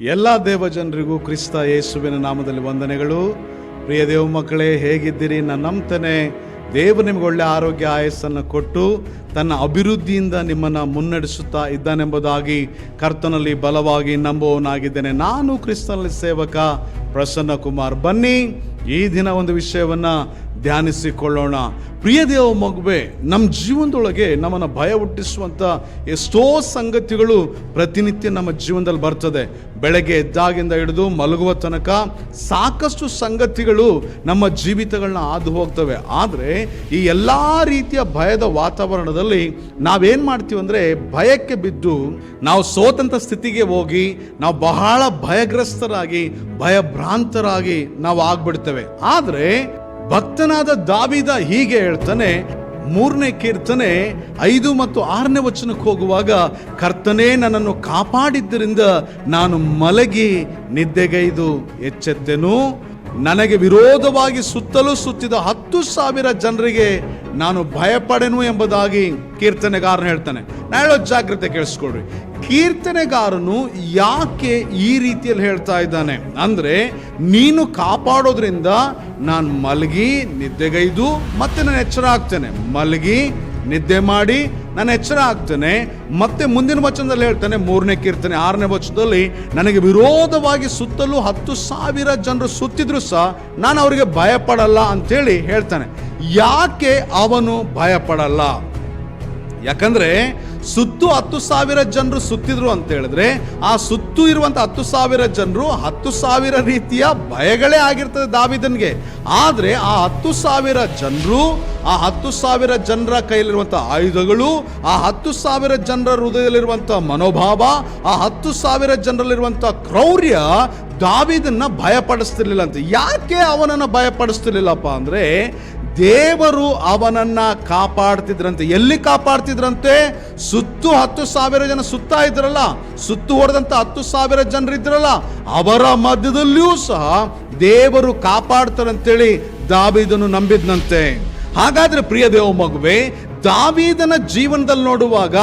ಎಲ್ಲ ದೇವಜನರಿಗೂ ಕ್ರಿಸ್ತ ಯೇಸುವಿನ ನಾಮದಲ್ಲಿ ವಂದನೆಗಳು. ಪ್ರಿಯ ದೇವ ಮಕ್ಕಳೇ, ಹೇಗಿದ್ದೀರಿ? ನಾನು ನಂಬ್ತೇನೆ. ದೇವರು ನಿಮ್ಗೆ ಒಳ್ಳೆ ಆರೋಗ್ಯ, ಆಯಸ್ಸನ್ನು ಕೊಟ್ಟು ತನ್ನ ಅಭಿವೃದ್ಧಿಯಿಂದ ನಿಮ್ಮನ್ನು ಮುನ್ನಡೆಸುತ್ತಾ ಇದ್ದಾನೆಂಬುದಾಗಿ ಕರ್ತನಲ್ಲಿ ಬಲವಾಗಿ ನಂಬುವವನಾಗಿದ್ದೇನೆ. ನಾನು ಕ್ರಿಸ್ತನಲ್ಲಿ ಸೇವಕ ಪ್ರಸನ್ನ ಕುಮಾರ್ ಬನ್ನಿ, ಈ ದಿನ ಒಂದು ವಿಷಯವನ್ನು ಧ್ಯಾನಿಸಿಕೊಳ್ಳೋಣ. ಪ್ರಿಯ ದೇವ ಮಗುವೆ ನಮ್ಮ ಜೀವನದೊಳಗೆ ನಮ್ಮನ್ನು ಭಯ ಹುಟ್ಟಿಸುವಂಥ ಎಷ್ಟೋ ಸಂಗತಿಗಳು ಪ್ರತಿನಿತ್ಯ ನಮ್ಮ ಜೀವನದಲ್ಲಿ ಬರ್ತದೆ. ಬೆಳಗ್ಗೆ ಎದ್ದಾಗಿಂದ ಹಿಡಿದು ಮಲಗುವ ತನಕ ಸಾಕಷ್ಟು ಸಂಗತಿಗಳು ನಮ್ಮ ಜೀವಿತಗಳನ್ನ ಹಾದು ಹೋಗ್ತವೆ. ಆದರೆ ಈ ಎಲ್ಲ ರೀತಿಯ ಭಯದ ವಾತಾವರಣದಲ್ಲಿ ನಾವೇನು ಮಾಡ್ತೀವಿ ಅಂದರೆ ಭಯಕ್ಕೆ ಬಿದ್ದು ನಾವು ಸೋತಂಥ ಸ್ಥಿತಿಗೆ ಹೋಗಿ ನಾವು ಬಹಳ ಭಯಗ್ರಸ್ತರಾಗಿ, ಭಯಭ್ರಾಂತರಾಗಿ ನಾವು ಆಗ್ಬಿಡ್ತೇವೆ. ಆದರೆ ಭಕ್ತನಾದ ದಾವಿದ ಹೀಗೆ ಹೇಳ್ತಾನೆ, ಮೂರನೇ ಕೀರ್ತನೆ ಐದು ಮತ್ತು ಆರನೇ ವಚನಕ್ಕೆ ಹೋಗುವಾಗ, ಕರ್ತನೇ, ನನ್ನನ್ನು ಕಾಪಾಡಿದ್ದರಿಂದ ನಾನು ಮಲಗಿ ನಿದ್ದೆಗೈದು ಎಚ್ಚೆತ್ತೆನು? ನನಗೆ ವಿರೋಧವಾಗಿ ಸುತ್ತಲೂ ಸುತ್ತಿದ ಹತ್ತು ಸಾವಿರ ಜನರಿಗೆ ನಾನು ಭಯಪಡೆನು ಎಂಬುದಾಗಿ ಕೀರ್ತನೆಗಾರನು ಹೇಳ್ತಾನೆ. ನಾ ಹೇಳೋ ಜಾಗ್ರತೆ ಕೇಳಿಸ್ಕೊಳ್ರಿ. ಕೀರ್ತನೆಗಾರನು ಯಾಕೆ ಈ ರೀತಿಯಲ್ಲಿ ಹೇಳ್ತಾ ಇದ್ದಾನೆ? ಅಂದರೆ ನೀನು ಕಾಪಾಡೋದ್ರಿಂದ ನಾನು ಮಲಗಿ ನಿದ್ದೆಗೈದು ಮತ್ತೆ ನಾನು ಎಚ್ಚರ ಆಗ್ತೇನೆ. ಮಲಗಿ ನಿದ್ದೆ ಮಾಡಿ ನಾನು ಎಚ್ಚರ ಆಗ್ತೇನೆ. ಮತ್ತೆ ಮುಂದಿನ ವಚನದಲ್ಲಿ ಹೇಳ್ತಾನೆ, ಮೂರನೇ ಕೀರ್ತನೆ ಆರನೇ ವಚನದಲ್ಲಿ, ನನಗೆ ವಿರೋಧವಾಗಿ ಸುತ್ತಲೂ ಹತ್ತು ಸಾವಿರ ಜನರು ಸುತ್ತಿದ್ರು ಸಹ ನಾನು ಅವರಿಗೆ ಭಯಪಡಲ್ಲ ಅಂತೇಳಿ ಹೇಳ್ತಾನೆ. ಯಾಕೆ ಅವನು ಭಯಪಡಲ್ಲ? ಯಾಕಂದ್ರೆ ಸುತ್ತು ಹತ್ತು ಸಾವಿರ ಜನರು ಸುತ್ತಿದ್ರು ಅಂತ ಹೇಳಿದ್ರೆ, ಆ ಸುತ್ತು ಇರುವಂತ ಹತ್ತು ಸಾವಿರ ಜನರು ಹತ್ತು ಸಾವಿರ ರೀತಿಯ ಭಯಗಳೇ ಆಗಿರ್ತದೆ ದಾವಿದನ್ಗೆ. ಆದ್ರೆ ಆ ಹತ್ತು ಸಾವಿರ ಜನರು, ಆ ಹತ್ತು ಸಾವಿರ ಜನರ ಕೈಯಲ್ಲಿರುವಂಥ ಆಯುಧಗಳು, ಆ ಹತ್ತು ಸಾವಿರ ಜನರ ಹೃದಯದಲ್ಲಿರುವಂಥ ಮನೋಭಾವ, ಆ ಹತ್ತು ಸಾವಿರ ಜನರಲ್ಲಿರುವಂಥ ಕ್ರೌರ್ಯ ದಾವಿದನ್ನ ಭಯಪಡಿಸ್ತಿರ್ಲಿಲ್ಲ ಅಂತ. ಯಾಕೆ ಅವನನ್ನು ಭಯಪಡಿಸ್ತಿರ್ಲಿಲ್ಲಪ್ಪ ಅಂದ್ರೆ ದೇವರು ಅವನನ್ನ ಕಾಪಾಡ್ತಿದ್ರಂತೆ. ಎಲ್ಲಿ ಕಾಪಾಡ್ತಿದ್ರಂತೆ? ಸುತ್ತು ಹತ್ತು ಸಾವಿರ ಜನ ಸುತ್ತಾ ಇದ್ರಲ್ಲ, ಸುತ್ತು ಹೊಡೆದಂತ ಹತ್ತು ಸಾವಿರ ಜನರಿದ್ರಲ್ಲ ಅವರ ಮಧ್ಯದಲ್ಲಿಯೂ ಸಹ ದೇವರು ಕಾಪಾಡ್ತಾರಂತೇಳಿ ದಾವಿದನು ನಂಬಿದ್ನಂತೆ. ಹಾಗಾದ್ರೆ ಪ್ರಿಯ ದೇವ ಮಗುವೆ, ದಾವಿದನ ಜೀವನದಲ್ಲಿ ನೋಡುವಾಗ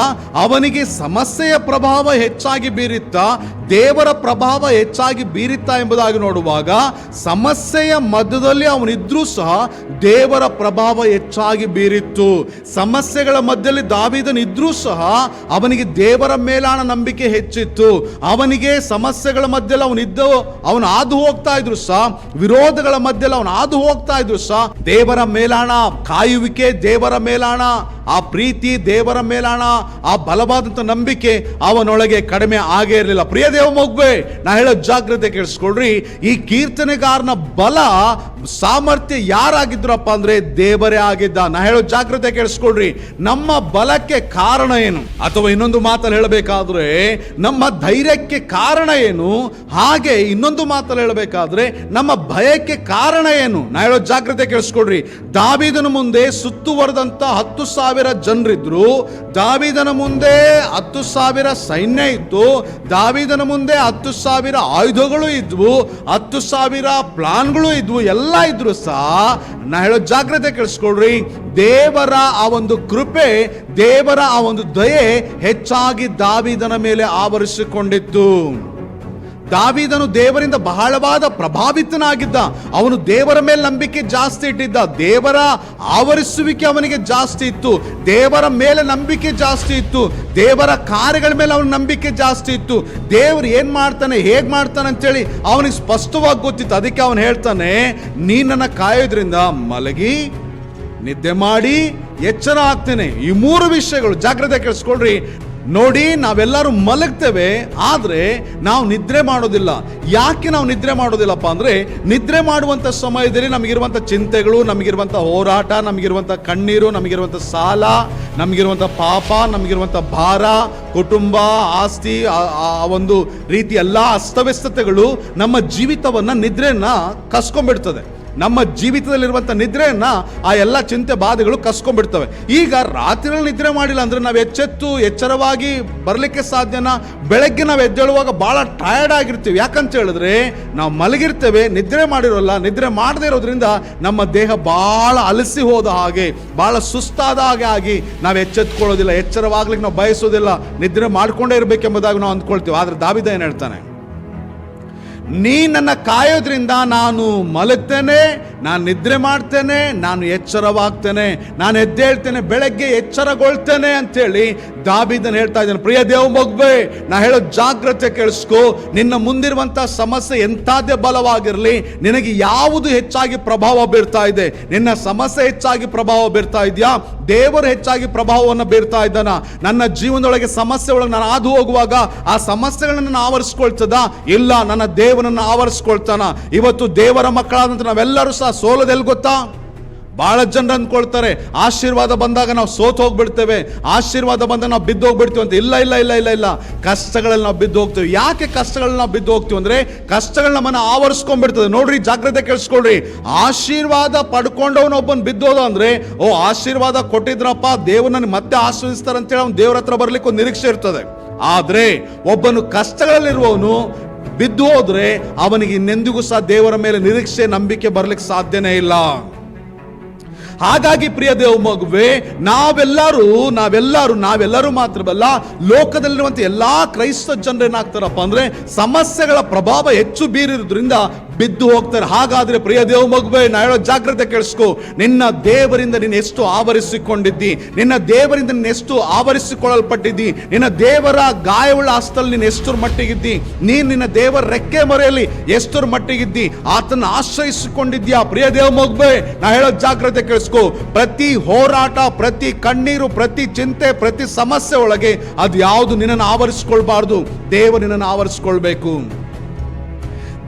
ಅವನಿಗೆ ಸಮಸ್ಯೆಯ ಪ್ರಭಾವ ಹೆಚ್ಚಾಗಿ ಬೀರಿತ್ತಾ ದೇವರ ಪ್ರಭಾವ ಹೆಚ್ಚಾಗಿ ಬೀರಿತ್ತಾ ಎಂಬುದಾಗಿ ನೋಡುವಾಗ ಸಮಸ್ಯೆಯ ಮಧ್ಯದಲ್ಲಿ ಅವನಿದ್ರೂ ಸಹ ದೇವರ ಪ್ರಭಾವ ಹೆಚ್ಚಾಗಿ ಬೀರಿತ್ತು. ಸಮಸ್ಯೆಗಳ ಮಧ್ಯದಲ್ಲಿ ದಾವಿದನಿದ್ರೂ ಸಹ ಅವನಿಗೆ ದೇವರ ಮೇಲಾಣ ನಂಬಿಕೆ ಹೆಚ್ಚಿತ್ತು. ಅವನಿಗೆ ಸಮಸ್ಯೆಗಳ ಮಧ್ಯದಲ್ಲಿ ಅವನಿದ್ದ ಅವನು ಹಾದು ಹೋಗ್ತಾ ಇದ್ರು ಸಹ, ವಿರೋಧಗಳ ಮಧ್ಯದಲ್ಲಿ ಅವನು ಹಾದು ಹೋಗ್ತಾ ಇದ್ರು ಸಹ, ದೇವರ ಮೇಲಾಣ ಕಾಯುವಿಕೆ, ದೇವರ ಮೇಲಾಣ ಆ ಪ್ರೀತಿ, ದೇವರ ಮೇಲಾಣ ಆ ಬಲವಾದಂತ ನಂಬಿಕೆ ಅವನೊಳಗೆ ಕಡಿಮೆ ಆಗೇ ಇರಲಿಲ್ಲ. ಪ್ರಿಯ ದೇವ ನಾ ಹೇಳೋ ಜಾಗ್ರತೆ ಕೇಳಿಸ್ಕೊಳ್ರಿ. ಈ ಕೀರ್ತನೆಗಾರನ ಬಲ ಸಾಮರ್ಥ್ಯ ಯಾರಾಗಿದ್ರಪ್ಪ ಅಂದ್ರೆ ದೇವರೇ ಆಗಿದ್ದ. ನಾ ಹೇಳೋ ಜಾಗ್ರತೆ ಕೇಳಿಸ್ಕೊಳ್ರಿ. ನಮ್ಮ ಬಲಕ್ಕೆ ಕಾರಣ ಏನು? ಅಥವಾ ಇನ್ನೊಂದು ಮಾತಲ್ಲಿ ಹೇಳಬೇಕಾದ್ರೆ, ನಮ್ಮ ಧೈರ್ಯಕ್ಕೆ ಕಾರಣ ಏನು? ಹಾಗೆ ಇನ್ನೊಂದು ಮಾತಲ್ಲಿ ಹೇಳಬೇಕಾದ್ರೆ, ನಮ್ಮ ಭಯಕ್ಕೆ ಕಾರಣ ಏನು? ನಾ ಹೇಳೋ ಜಾಗ್ರತೆ ಕೇಳಿಸ್ಕೊಳ್ರಿ. ದಾವಿದನ ಮುಂದೆ ಸುತ್ತುವರೆದಂತ ಹತ್ತು ಸಾವಿರ ಜನರಿದ್ರು. ದಾವಿದನ ಮುಂದೆ ಹತ್ತು ಸಾವಿರ ಸೈನ್ಯ ಇತ್ತು. ದಾವಿದನ ಮುಂದೆ ಹತ್ತು ಸಾವಿರ ಆಯುಧಗಳು ಇದ್ವು. ಹತ್ತು ಸಾವಿರ ಪ್ಲಾನ್ಗಳು ಇದ್ವು. ಎಲ್ಲ ಇದ್ರು ಸಹ ನಾ ಹೇಳೋ ಜಾಗ್ರತೆ ಕೇಳಿಸ್ಕೊಳ್ರಿ. ದೇವರ ಆ ಒಂದು ಕೃಪೆ, ದೇವರ ಆ ಒಂದು ದಯೆ ಹೆಚ್ಚಾಗಿ ದಾವಿದನ ಮೇಲೆ ಆವರಿಸಿಕೊಂಡಿತ್ತು. ದಾವಿದನು ದೇವರಿಂದ ಬಹಳವಾದ ಪ್ರಭಾವಿತನಾಗಿದ್ದ. ಅವನು ದೇವರ ಮೇಲೆ ನಂಬಿಕೆ ಜಾಸ್ತಿ ಇಟ್ಟಿದ್ದ. ದೇವರ ಆವರಿಸುವಿಕೆ ಅವನಿಗೆ ಜಾಸ್ತಿ ಇತ್ತು. ದೇವರ ಮೇಲೆ ನಂಬಿಕೆ ಜಾಸ್ತಿ ಇತ್ತು. ದೇವರ ಕಾರ್ಯಗಳ ಮೇಲೆ ಅವನ ನಂಬಿಕೆ ಜಾಸ್ತಿ ಇತ್ತು. ದೇವರು ಏನ್ ಮಾಡ್ತಾನೆ, ಹೇಗ್ ಮಾಡ್ತಾನೆ ಅಂತೇಳಿ ಅವನಿಗೆ ಸ್ಪಷ್ಟವಾಗಿ ಗೊತ್ತಿತ್ತು. ಅದಕ್ಕೆ ಅವನು ಹೇಳ್ತಾನೆ ನೀನನ್ನ ಕಾಯೋದ್ರಿಂದ ಮಲಗಿ, ನಿದ್ದೆ ಮಾಡಿ, ಎಚ್ಚರ ಆಗ್ತೇನೆ. ಈ ಮೂರು ವಿಷಯಗಳು ಜಾಗ್ರತೆ ಕೇಳಿಸ್ಕೊಳ್ರಿ. ನೋಡಿ, ನಾವೆಲ್ಲರೂ ಮಲಗ್ತೇವೆ, ಆದರೆ ನಾವು ನಿದ್ರೆ ಮಾಡೋದಿಲ್ಲ. ಯಾಕೆ ನಾವು ನಿದ್ರೆ ಮಾಡೋದಿಲ್ಲಪ್ಪ ಅಂದರೆ, ನಿದ್ರೆ ಮಾಡುವಂಥ ಸಮಯದಲ್ಲಿ ನಮಗಿರುವಂಥ ಚಿಂತೆಗಳು, ನಮಗಿರುವಂಥ ಹೋರಾಟ, ನಮಗಿರುವಂಥ ಕಣ್ಣೀರು, ನಮಗಿರುವಂಥ ಸಾಲ, ನಮಗಿರುವಂಥ ಪಾಪ, ನಮಗಿರುವಂಥ ಭಾರ, ಕುಟುಂಬ, ಆಸ್ತಿ, ಆ- ಒಂದು ರೀತಿ ಎಲ್ಲ ಅಸ್ತವ್ಯಸ್ತತೆಗಳು ನಮ್ಮ ಜೀವಿತವನ್ನು ನಿದ್ರೆಯನ್ನು ಕಸ್ಕೊಂಡ್ಬಿಡ್ತದೆ. ನಮ್ಮ ಜೀವಿತದಲ್ಲಿರುವಂಥ ನಿದ್ರೆಯನ್ನು ಆ ಎಲ್ಲ ಚಿಂತೆ ಬಾಧೆಗಳು ಕಸ್ಕೊಂಡ್ಬಿಡ್ತವೆ. ಈಗ ರಾತ್ರಿಯಲ್ಲಿ ನಿದ್ರೆ ಮಾಡಿಲ್ಲ ಅಂದರೆ ನಾವು ಎಚ್ಚೆತ್ತು, ಎಚ್ಚರವಾಗಿ ಬರಲಿಕ್ಕೆ ಸಾಧ್ಯನ? ಬೆಳಗ್ಗೆ ನಾವು ಎದ್ದೇಳುವಾಗ ಭಾಳ ಟಯರ್ಡ್ ಆಗಿರ್ತೀವಿ. ಯಾಕಂತ ಹೇಳಿದ್ರೆ ನಾವು ಮಲಗಿರ್ತೇವೆ, ನಿದ್ರೆ ಮಾಡಿರೋಲ್ಲ, ನಿದ್ರೆ ಮಾಡದೇ ಇರೋದ್ರಿಂದ ನಮ್ಮ ದೇಹ ಭಾಳ ಅಲಸಿ ಹೋದ ಹಾಗೆ, ಭಾಳ ಸುಸ್ತಾದ ಹಾಗೆ ಆಗಿ ನಾವು ಎಚ್ಚೆತ್ಕೊಳ್ಳೋದಿಲ್ಲ, ಎಚ್ಚರವಾಗ್ಲಿಕ್ಕೆ ನಾವು ಬಯಸೋದಿಲ್ಲ, ನಿದ್ರೆ ಮಾಡ್ಕೊಂಡೇ ಇರಬೇಕೆಂಬುದಾಗಿ ನಾವು ಅಂದ್ಕೊಳ್ತೀವಿ. ಆದರೆ ದಾವಿದ ಏನು ಹೇಳ್ತಾನೆ? ನೀ ನನ್ನ ಕಾಯೋದ್ರಿಂದ ನಾನು ಮಲಗ್ತೇನೆ, ನಾನು ನಿದ್ರೆ ಮಾಡ್ತೇನೆ, ನಾನು ಎಚ್ಚರವಾಗ್ತೇನೆ, ನಾನು ಎದ್ದೇಳ್ತೇನೆ, ಬೆಳಗ್ಗೆ ಎಚ್ಚರಗೊಳ್ತೇನೆ ಅಂತೇಳಿ ದಾಬಿದನ್ ಹೇಳ್ತಾ ಇದ್ದಾನೆ, ಪ್ರಿಯ ದೇವ ಮಗ್ಬೆ ನಾ ಹೇಳೋ ಜಾಗ್ರತೆ ಕೇಳಿಸ್ಕೋ. ನಿನ್ನ ಮುಂದಿರುವಂತಹ ಸಮಸ್ಯೆ ಎಂತಾದೇ ಬಲವಾಗಿರಲಿ. ನಿನಗೆ ಯಾವುದು ಹೆಚ್ಚಾಗಿ ಪ್ರಭಾವ ಬೀರ್ತಾ ಇದೆ? ನಿನ್ನ ಸಮಸ್ಯೆ ಹೆಚ್ಚಾಗಿ ಪ್ರಭಾವ ಬೀರ್ತಾ ಇದೆಯಾ? ದೇವರು ಹೆಚ್ಚಾಗಿ ಪ್ರಭಾವವನ್ನು ಬೀರ್ತಾ ಇದ್ದಾನ? ನನ್ನ ಜೀವನದೊಳಗೆ ಸಮಸ್ಯೆ ಒಳಗೆ ನಾನು ಹಾದು ಹೋಗುವಾಗ ಆ ಸಮಸ್ಯೆಗಳನ್ನ ನಾನು ಆವರಿಸ್ಕೊಳ್ತದ? ಇಲ್ಲ, ನನ್ನ ದೇವನನ್ನು ಆವರಿಸ್ಕೊಳ್ತಾನ? ಇವತ್ತು ದೇವರ ಮಕ್ಕಳಾದಂತ ನಾವೆಲ್ಲರೂ ಸಹ ಸೋಲದೆಲ್ಲಿ ಗೊತ್ತಾ? ಬಹಳ ಜನರು ಅಂದ್ಕೊಳ್ತಾರೆ, ಆಶೀರ್ವಾದ ಬಂದಾಗ ನಾವು ಸೋತು ಹೋಗ್ಬಿಡ್ತೇವೆ, ಆಶೀರ್ವಾದ ಬಂದಾಗ ನಾವು ಬಿದ್ದು ಹೋಗ್ಬಿಡ್ತೀವಿ ಅಂತ. ಇಲ್ಲ ಇಲ್ಲ ಇಲ್ಲ ಇಲ್ಲ ಇಲ್ಲ. ಕಷ್ಟಗಳಲ್ಲಿ ನಾವು ಬಿದ್ದು ಹೋಗ್ತೀವಿ. ಯಾಕೆ ಕಷ್ಟಗಳನ್ನ ನಾವು ಬಿದ್ದು ಹೋಗ್ತೀವಿ ಅಂದ್ರೆ ಕಷ್ಟಗಳು ಮನ ಆವರಿಸ್ಕೊಂಡ್ಬಿಡ್ತದೆ. ನೋಡ್ರಿ, ಜಾಗ್ರತೆ ಕೇಳಿಸ್ಕೊಳ್ರಿ. ಆಶೀರ್ವಾದ ಪಡ್ಕೊಂಡವನು ಒಬ್ಬನ್ ಬಿದ್ದೋದ ಅಂದ್ರೆ, ಓ, ಆಶೀರ್ವಾದ ಕೊಟ್ಟಿದ್ರಪ್ಪ ದೇವನನ್ನು ಮತ್ತೆ ಆಶ್ರಯಿಸ್ತಾರೆ ಅಂತೇಳಿ ಅವ್ನು ದೇವ್ರ ಹತ್ರ ಬರ್ಲಿಕ್ಕೆ ಒಂದು ನಿರೀಕ್ಷೆ ಇರ್ತದೆ. ಆದರೆ, ಒಬ್ಬನು ಕಷ್ಟಗಳಲ್ಲಿರುವವನು ಬಿದ್ದು ಹೋದರೆ, ಅವನಿಗೆ ಇನ್ನೆಂದಿಗೂ ಸಹ ದೇವರ ಮೇಲೆ ನಿರೀಕ್ಷೆ, ನಂಬಿಕೆ ಬರ್ಲಿಕ್ಕೆ ಸಾಧ್ಯನೇ ಇಲ್ಲ. ಹಾಗಾಗಿ ಪ್ರಿಯ ದೇವ ಮಗುವೆ, ನಾವೆಲ್ಲರೂ ನಾವೆಲ್ಲರೂ ನಾವೆಲ್ಲರೂ ಮಾತ್ರವಲ್ಲ, ಲೋಕದಲ್ಲಿರುವಂತ ಎಲ್ಲಾ ಕ್ರೈಸ್ತ ಜನರು ಏನಾಗ್ತಾರಪ್ಪ ಅಂದ್ರೆ ಸಮಸ್ಯೆಗಳ ಪ್ರಭಾವ ಹೆಚ್ಚು ಬೀರಿರೋದ್ರಿಂದ ಬಿದ್ದು ಹೋಗ್ತಾರೆ. ಹಾಗಾದ್ರೆ ಪ್ರಿಯ ದೇವ ಮಗುವೆ, ನಾ ಹೇಳೋ ಜಾಗ್ರತೆ ಕೇಳಿಸ್ಕೊ. ನಿನ್ನ ದೇವರಿಂದ ನೀನು ಎಷ್ಟು ಆವರಿಸಿಕೊಂಡಿದ್ದಿ? ನಿನ್ನ ದೇವರಿಂದ ನೀನು ಎಷ್ಟು ಆವರಿಸಿಕೊಳ್ಳಲ್ಪಟ್ಟಿದ್ದಿ? ನಿನ್ನ ದೇವರ ಗಾಯವುಳ್ಳ ಆಸ್ತಲ್ಲಿ ನೀನು ಎಷ್ಟರ ಮಟ್ಟಿಗಿದ್ದಿ? ನೀನು ನಿನ್ನ ದೇವರ ರೆಕ್ಕೆ ಮರೆಯಲ್ಲಿ ಎಷ್ಟರ ಮಟ್ಟಿಗಿದ್ದಿ? ಆತನ ಆಶ್ರಯಿಸಿಕೊಂಡಿದ್ಯಾ ಪ್ರಿಯ ದೇವ ಮಗುವೆ? ನಾ ಹೇಳೋ ಜಾಗ್ರತೆ ಕೇಳಿಸ್ಕೊ. ಪ್ರತಿ ಹೋರಾಟ, ಪ್ರತಿ ಕಣ್ಣೀರು, ಪ್ರತಿ ಚಿಂತೆ, ಪ್ರತಿ ಸಮಸ್ಯೆ ಒಳಗೆ ಅದು ಯಾವುದು ನಿನ್ನನ್ನು ಆವರಿಸ್ಕೊಳ್ಬಾರ್ದು. ದೇವರು ನಿನ್ನನ್ನು ಆವರಿಸ್ಕೊಳ್ಬೇಕು.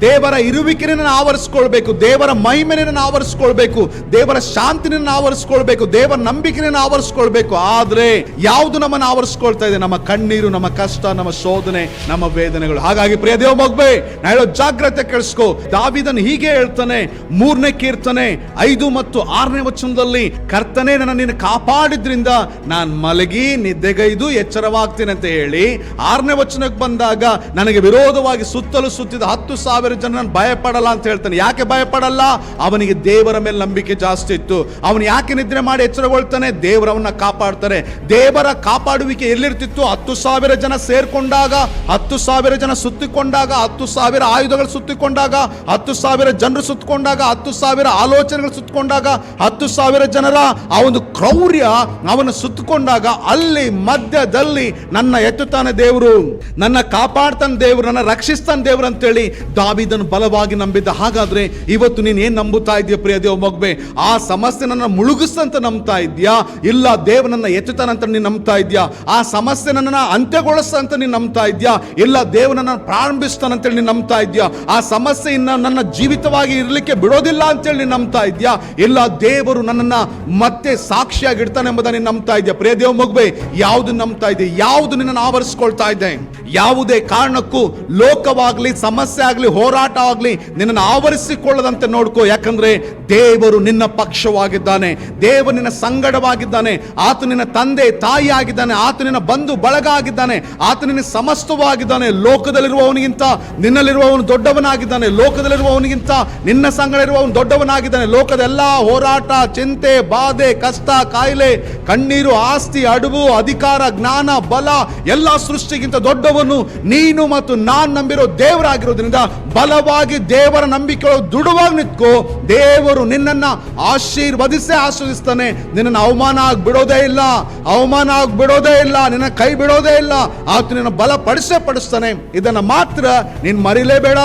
ದೇವರ ಇರುವಿಕೆಯನ್ನು ಆವರಿಸ್ಕೊಳ್ಬೇಕು, ದೇವರ ಮಹಿಮೆಯನ್ನು ಆವರಿಸ್ಕೊಳ್ಬೇಕು, ದೇವರ ಶಾಂತಿನ ಆವರಿಸ್ಕೊಳ್ಬೇಕು, ದೇವರ ನಂಬಿಕೆಯನ್ನು ಆವರಿಸ್ಕೊಳ್ಬೇಕು. ಆದ್ರೆ ಯಾವುದು ನಮ್ಮನ್ನು ಆವರಿಸ್ಕೊಳ್ತಾ ಇದೆ? ನಮ್ಮ ಕಣ್ಣೀರು, ನಮ್ಮ ಕಷ್ಟ, ನಮ್ಮ ಶೋಧನೆ, ನಮ್ಮ ವೇದನೆಗಳು. ಹಾಗಾಗಿ ಪ್ರಿಯ ದೇವ ಮಗ್ಬೆ, ನಾ ಹೇಳೋ ಜಾಗ್ರತೆ ಕೇಳಿಸ್ಕೋ. ದಾವಿದನ್ ಹೀಗೆ ಹೇಳ್ತಾನೆ, ಮೂರನೇ ಕೀರ್ತನೆ ಐದು ಮತ್ತು ಆರನೇ ವಚನದಲ್ಲಿ, ಕರ್ತನೆ, ನನ್ನ ನಿನ್ನ ಕಾಪಾಡಿದ್ರಿಂದ ನಾನು ಮಲಗಿ ನಿದ್ದೆಗೈದು ಎಚ್ಚರವಾಗ್ತೀನಿ ಅಂತ ಹೇಳಿ, ಆರನೇ ವಚನಕ್ಕೆ ಬಂದಾಗ, ನನಗೆ ವಿರೋಧವಾಗಿ ಸುತ್ತಲೂ ಸುತ್ತಿದ ಹತ್ತು ಸಾವಿರ ಜನ ನಾನು ಭಯಪಡಲ್ಲ ಅಂತ ಹೇಳ್ತಾನೆ. ಯಾಕೆ ಭಯಪಡಲ್ಲ? ಅವನಿಗೆ ದೇವರ ಮೇಲೆ ನಂಬಿಕೆ ಜಾಸ್ತಿ ಇತ್ತು. ಅವನು ಯಾಕೆ ನಿದ್ರೆ ಮಾಡಿ ಎಚ್ಚರಗೊಳ್ತಾನೆ? ದೇವರವನ್ನ ಕಾಪಾಡ್ತಾರೆ ದೇವರ ಕಾಪಾಡುವಿಕೆ ಎಲ್ಲಿರ್ತಿತ್ತು? ಹತ್ತು ಸಾವಿರ ಜನ ಸೇರ್ಕೊಂಡಾಗ, ಹತ್ತು ಸಾವಿರ ಜನ ಸುತ್ತಿಕೊಂಡಾಗ, ಹತ್ತು ಸಾವಿರ ಆಯುಧಗಳು ಸುತ್ತಿಕೊಂಡಾಗ, ಹತ್ತು ಸಾವಿರ ಜನರು ಸುತ್ತಕೊಂಡಾಗ, ಹತ್ತು ಸಾವಿರ ಆಲೋಚನೆಗಳು ಸುತ್ತಕೊಂಡಾಗ, ಹತ್ತು ಸಾವಿರ ಜನರ ಆ ಒಂದು ಕ್ರೌರ್ಯ ಅವನ ಸುತ್ತಕೊಂಡಾಗ ಅಲ್ಲಿ ಮಧ್ಯದಲ್ಲಿ ನನ್ನ ಎತ್ತುತ್ತಾನೆ ದೇವರು. ನನ್ನ ಕಾಪಾಡ್ತಾನೆ ದೇವರು, ನನ್ನ ರಕ್ಷಿಸ್ತಾನೆ ದೇವರು ಅಂತೇಳಿ ದಾವಿದನು ಬಲವಾಗಿ ನಂಬಿದ್ದ ಹಾಗಾದ್ರೆ ಇವತ್ತು ನೀನ್ ಏನ್ ನಂಬುತ್ತಾ ಇದೆಯಾ ಪ್ರಿಯ ದೇವ ಮಗ್ಬೆ ಆ ಸಮಸ್ಯೆ ನನ್ನ ಮುಳುಗಿಸ್ತಂತ ನಂಬ್ತಾ ಇದ್ಯಾ ಇಲ್ಲ ದೇವನನ್ನ ಎತ್ತುತ್ತಾನಂತ ನೀನು ನಂಬ್ತಾ ಇದ್ಯಾ ಆ ಸಮಸ್ಯೆ ನನ್ನನ್ನ ಅಂತ್ಯಗೊಳಿಸ್ತಂತ ನೀನು ನಂಬ್ತಾ ಇದ್ಯಾ ಇಲ್ಲ ದೇವನನ್ನ ಪ್ರಾರಂಭಿಸ್ತಾನಂತೇಳಿ ನೀನು ನಂಬ್ತಾ ಇದ್ಯಾ ಆ ಸಮಸ್ಯೆ ಇನ್ನ ನನ್ನ ಜೀವಿತವಾಗಿ ಇರಲಿಕ್ಕೆ ಬಿಡೋದಿಲ್ಲ ಅಂತೇಳಿ ನೀನು ನಂಬ್ತಾ ಇದ್ಯಾ ಇಲ್ಲ ದೇವರು ನನ್ನನ್ನ ಮತ್ತೆ ಸಾಕ್ಷಿಯಾಗಿ ಇಡ್ತಾನೆ ಎಂಬುದನ್ನ ನೀನು ನಂಬ್ತಾ ಇದ್ಯಾ ಪ್ರಿಯ ದೇವ ಮಗುವೆ, ಯಾವುದು ನಂಬ್ತಾ ಇದೆ ಯಾವುದು ನಿನ್ನನ್ನು ಆವರಿಸ್ಕೊಳ್ತಾ ಇದೆ ಯಾವುದೇ ಕಾರಣಕ್ಕೂ ಲೋಕವಾಗ್ಲಿ, ಸಮಸ್ಯೆ ಆಗ್ಲಿ ಆಗ್ಲಿ, ನಿನ್ನನ್ನು ಆವರಿಸಿಕೊಳ್ಳದಂತೆ ನೋಡ್ಕೋ. ಯಾಕಂದ್ರೆ ದೇವರು ನಿನ್ನ ಪಕ್ಷವಾಗಿದ್ದಾನೆ. ದೇವರು ನಿನ್ನ ಸಂಗಡವಾಗಿದ್ದಾನೆ. ಆತ ನಿನ್ನ ತಂದೆ, ತಾಯಿ ಆಗಿದ್ದಾನೆ. ಆತ ನಿನ್ನ ಬಂಧು ಬಳಗ ಆಗಿದ್ದಾನೆ ಆತ ನಿನ್ನ ಸಮಸ್ತವಾಗಿದ್ದಾನೆ. ಲೋಕದಲ್ಲಿರುವವನಿಗಿಂತ ನಿನ್ನಲ್ಲಿರುವವನು ದೊಡ್ಡವನಾಗಿದ್ದಾನೆ. ಲೋಕದಲ್ಲಿರುವವನಿಗಿಂತ ನಿನ್ನ ಸಂಗಡ ಇರುವವನು ದೊಡ್ಡವನಾಗಿದ್ದಾನೆ. ಲೋಕದ ಎಲ್ಲ ಹೋರಾಟ, ಚಿಂತೆ, ಬಾಧೆ, ಕಷ್ಟ, ಕಾಯಿಲೆ, ಕಣ್ಣೀರು, ಆಸ್ತಿ ಅಡುವು ಅಧಿಕಾರ, ಜ್ಞಾನ, ಬಲ, ಎಲ್ಲ ಸೃಷ್ಟಿಗಿಂತ ದೊಡ್ಡವನು ನೀನು ಮತ್ತು ನಾನ್ ನಂಬಿರೋ ದೇವರಾಗಿರೋದ್ರಿಂದ ಬಲವಾಗಿ ದೇವರ ನಂಬಿಕೆಗಳು ದೃಢವಾಗಿ ನಿಂತ್ಕೋ. ದೇವರು ನಿನ್ನನ್ನು ಆಶೀರ್ವದಿಸೇ ಆಶೀರ್ವದಿಸ್ತಾನೆ. ನಿನ್ನನ್ನು ಅವಮಾನ ಆಗಿ ಬಿಡೋದೇ ಇಲ್ಲ. ಅವಮಾನ ಆಗಿ ಬಿಡೋದೇ ಇಲ್ಲ. ನಿನ್ನ ಕೈ ಬಿಡೋದೇ ಇಲ್ಲ. ಆತ ನಿನ್ನ ಬಲ ಪಡಿಸೇ ಪಡಿಸ್ತಾನೆ ಇದನ್ನು ಮಾತ್ರ ನೀನು ಮರಿಲೇಬೇಡ.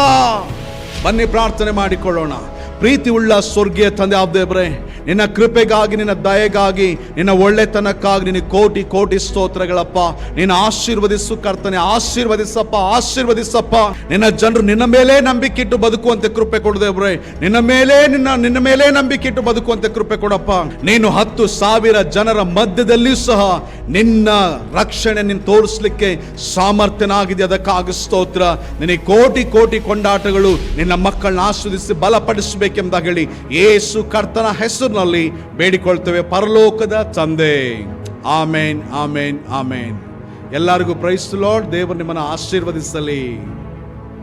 ಬನ್ನಿ ಪ್ರಾರ್ಥನೆ ಮಾಡಿಕೊಳ್ಳೋಣ. ಪ್ರೀತಿ ಉಳ್ಳ ಸ್ವರ್ಗೀಯ ತಂದೆ ಆಬ್ದೇವ್ರೆ ನಿನ್ನ ಕೃಪೆಗಾಗಿ, ನಿನ್ನ ದಯೆಗಾಗಿ, ನಿನ್ನ ಒಳ್ಳೆತನಕ್ಕಾಗಿ, ನಿನ್ನ ಕೋಟಿ ಕೋಟಿ ಸ್ತೋತ್ರಗಳಪ್ಪ. ನಿನ್ನ ಆಶೀರ್ವದಿಸು ಕರ್ತನೆ, ಆಶೀರ್ವದಿಸಪ್ಪ ಆಶೀರ್ವದಿಸಪ್ಪ. ನಿನ್ನ ಜನರು ನಿನ್ನ ಮೇಲೆ ನಂಬಿಕಿಟ್ಟು ಬದುಕುವಂತೆ ಕೃಪೆ ಕೊಡದೇವ್ರೆ ನಿನ್ನ ಮೇಲೆ, ನಿನ್ನ ನಿನ್ನ ಮೇಲೆ ನಂಬಿಕಿಟ್ಟು ಬದುಕುವಂತೆ ಕೃಪೆ ಕೊಡಪ್ಪ. ನೀನು ಹತ್ತು ಸಾವಿರ ಜನರ ಮಧ್ಯದಲ್ಲಿಯೂ ಸಹ ನಿನ್ನ ರಕ್ಷಣೆ ನಿನ್ನ ತೋರಿಸ್ಲಿಕ್ಕೆ ಸಾಮರ್ಥ್ಯನಾಗಿದೆ. ಅದಕ್ಕಾಗಿ ಸ್ತೋತ್ರ. ನಿನಗೆ ಕೋಟಿ ಕೋಟಿ ಕೊಂಡಾಟಗಳು ನಿನ್ನ ಮಕ್ಕಳನ್ನ ಆಸ್ವಾದಿಸಿ ಬಲಪಡಿಸಬೇಕೆಂಬುದಾಗಿ ಹೇಳಿ, ಏಸು ಕರ್ತನ ಹೆಸರಿನಲ್ಲಿ ಬೇಡಿಕೊಳ್ತೇವೆ. ಪರಲೋಕದ ತಂದೆ. ಆಮೇನ್ ಆಮೇನ್ ಆಮೇನ್. ಎಲ್ಲರಿಗೂ ಪ್ರೈಸ್ ಲಾರ್ಡ್ ದೇವರು ನಿಮ್ಮನ್ನು ಆಶೀರ್ವದಿಸಲಿ.